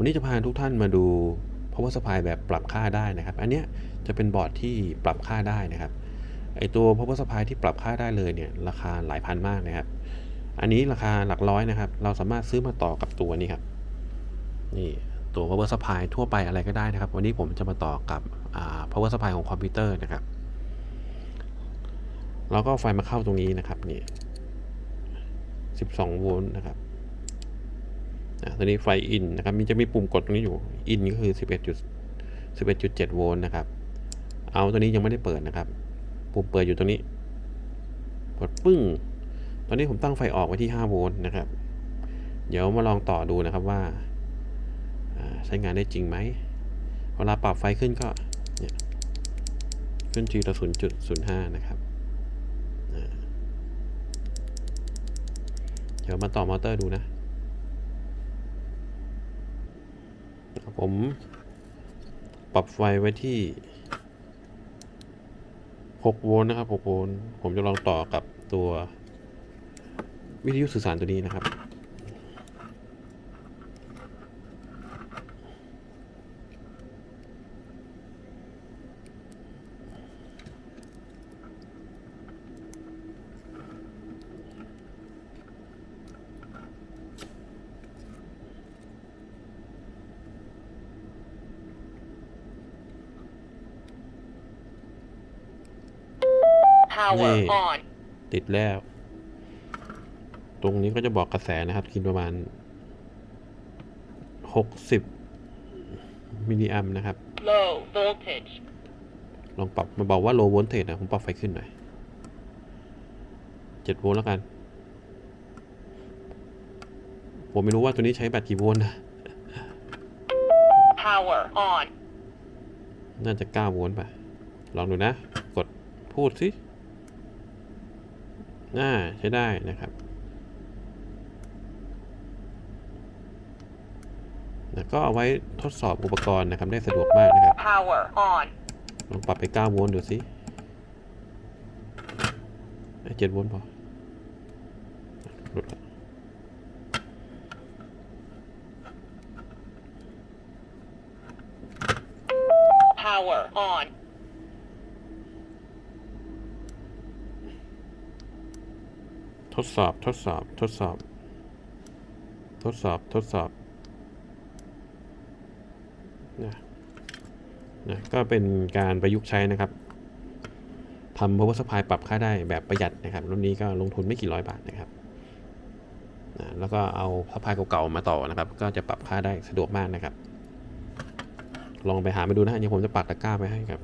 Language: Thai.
วันนี้จะพาทุกท่านมาดู power supply แบบปรับค่าได้นะครับ อันเนี้ยจะเป็นบอร์ดที่ปรับค่าได้นะครับ ไอตัว power supply ที่ปรับค่าได้เลยเนี่ยราคาหลายพันมากนะครับ อันนี้ราคาหลักร้อยนะครับ เราสามารถซื้อมาต่อกับตัวนี้ครับ นี่ตัว power supply ทั่วไปอะไรก็ได้นะครับ วันนี้ผมจะมาต่อกับอ่า power supply ของคอมพิวเตอร์นะครับ แล้วก็ไฟมาเข้าตรงนี้นะครับนี่12โวลต์นะครับ ตัวนี้ไฟอินนะครับมีจะมีปุ่มกดตรงนี้อยู่อินก็คือ 11จุด11.7 โวลต์นะครับ เอาตัวนี้ยังไม่ได้เปิดนะครับ ปุ่มเปิดอยู่ตรงนี้ กดปึ้ง ตอนนี้ผมตั้งไฟออกไว้ที่ 5 โวลต์นะครับ เดี๋ยวมาลองต่อดูนะครับว่า ใช้งานได้จริงไหม เวลาปรับไฟขึ้นก็เนี่ยขึ้นทีละ 0.05 นะครับเดี๋ยวมาต่อมอเตอร์ดูนะ ผมปรับไฟไว้ที่6โวลต์นะครับ6โวลต์ผมจะลองต่อกับตัววิทยุสื่อสารตัวนี้นะครับ Power Yeah. on. ติดแล้ว ตรงนี้ก็จะบอกกระแสนะครับ กินประมาณ 60 มิลลิแอมป์นะครับ Low voltage. ลองปรับมาบอกว่า low voltage นะ ผมปรับไฟขึ้นหน่อย7โวลต์แล้วกัน ผมไม่รู้ว่าตัวนี้ใช้แบตกี่โวลต์นะ Power on. น่าจะ9โวลต์ป่ะ ลองดูนะ กดพูดสิ น่าใช้ได้นะครับ แล้วก็เอาไว้ทดสอบอุปกรณ์นะครับได้สะดวกมากนะครับ Power on. ลองปรับไป 9 โวลต์ดูสิเอ้ย7โวลต์พอหลุดละ Power on. ดสอบทดสอบทดสอบ ทดสอบทดสอบนะนะก็เป็นการประยุกต์ใช้นะครับทำ power supply ปรับค่าได้แบบประหยัดนะครับ รุ่นนี้ก็ลงทุนไม่กี่ร้อยบาทนะครับนะแล้วก็เอา supply เก่าๆมาต่อนะครับ ก็จะปรับค่าได้สะดวกมากนะครับ ลองไปหาไปดูนะฮะเดี๋ยวผมจะปักตะกร้าไปให้ครับ